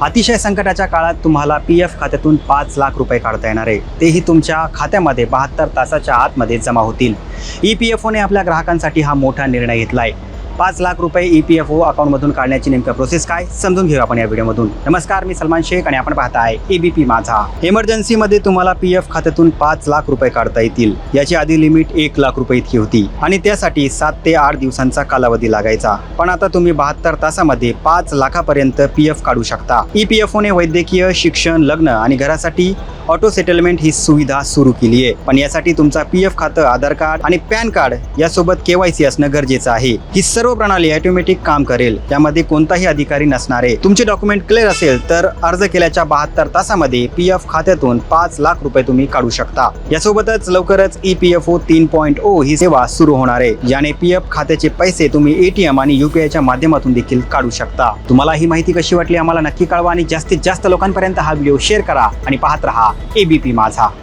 अतिशय संकटाच्या काळात तुम्हाला पी एफ खात्यातून पाच लाख रुपये काढता येणार आहे. तेही तुमच्या खात्यामध्ये बहात्तर तासाच्या आतमध्ये जमा होतील. ई पी एफ ओने आपल्या ग्राहकांसाठी हा मोठा निर्णय घेतला आहे पाच लाख रुपये ई पी एफ ओ अकाउंटमधून काढण्याची नेमक्या प्रोसेस काय? समजून घेऊ आपण या व्हिडिओमधून. नमस्कार मी सलमान शेख आणि आपण पाहताय एबीपी माझा. इमर्जन्सीमध्ये तुम्हाला पी एफ खात्यातून पाच लाख रुपये काढता येतील. याची आधी लिमिट एक लाख रुपये इतकी होती. आणि त्यासाठी सात ते आठ दिवसांचा कालावधी लागायचा. पण आता तुम्ही बहात्तर तासामध्ये पाच लाखापर्यंत पी एफ काढू शकता. ई पी एफ ओने वैद्यकीय शिक्षण लग्न आणि घरासाठी ऑटो सेटलमेंट ही सुविधा सुरू केली आहे. पण यासाठी तुमचा पी एफ खातं आधार कार्ड आणि पॅन कार्ड यासोबत केवायसी असणं गरजेचं आहे. ही सर्व प्रणाली ऑटोमॅटिक काम करेल. त्यामध्ये कोणताही अधिकारी नसणार आहे. तुमचे डॉक्युमेंट क्लिअर असेल तर अर्ज केल्याच्या बहात्तर तासामध्ये पी एफ खात्यातून पाच लाख रुपये तुम्ही काढू शकता. यासोबतच लवकरच ई पी एफ ओ तीन पॉईंट ओ ही सेवा सुरू होणार आहे याने पी एफ खात्याचे पैसे तुम्ही एटीएम आणि युपीआयच्या माध्यमातून देखील काढू शकता. तुम्हाला ही माहिती कशी वाटली? आम्हाला नक्की कळवा आणि जास्तीत जास्त लोकांपर्यंत हा व्हिडिओ शेअर करा आणि पाहत रहा. एबीपी माझा.